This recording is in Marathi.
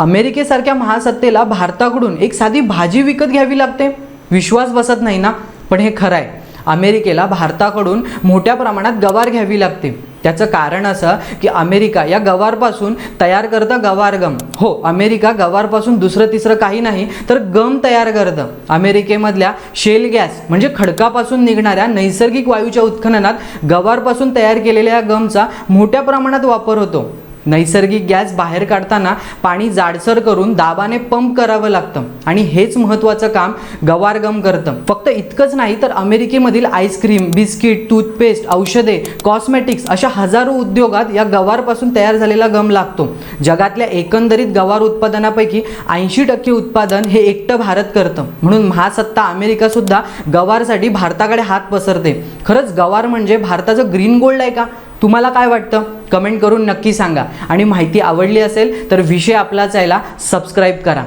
अमेरिकेसारख्या महासत्तेला भारताकडून एक साधी भाजी विकत घ्यावी लागते. विश्वास बसत नाही ना? पण हे खरं आहे अमेरिकेला भारताकडून मोठ्या प्रमाणात गवार घ्यावी लागते. त्याचं कारण असं की अमेरिका या गवारपासून तयार करतं गवार गम. हो अमेरिका गवारपासून दुसरं तिसरं काही नाही तर गम तयार करतं. अमेरिकेमधल्या शेल गॅस म्हणजे खडकापासून निघणाऱ्या नैसर्गिक वायूच्या उत्खननात गवारपासून तयार केलेल्या या गमचा मोठ्या प्रमाणात वापर होतो. नैसर्गिक गॅस बाहेर काढताना पाणी जाडसर करून दाबाने पंप करावं लागतं. आणि हेच महत्त्वाचं काम गवारगम करतं. फक्त इतकंच नाही तर अमेरिकेमधील आईस्क्रीम बिस्किट टूथपेस्ट औषधे कॉस्मेटिक्स अशा हजारो उद्योगात या गवारपासून तयार झालेला गम लागतो. जगातल्या एकंदरीत गवार उत्पादनापैकी ऐंशी टक्के उत्पादन हे एकटं भारत करतं. म्हणून महासत्ता अमेरिका सुद्धा गवारसाठी भारताकडे हात पसरते. खरंच गवार म्हणजे भारताचं ग्रीन गोल्ड आहे का? तुम्हाला काय वाटतं? कमेंट करून नक्की सांगा. आणि माहिती आवडली असेल तर विषय आपलाच यायला सबस्क्राईब करा.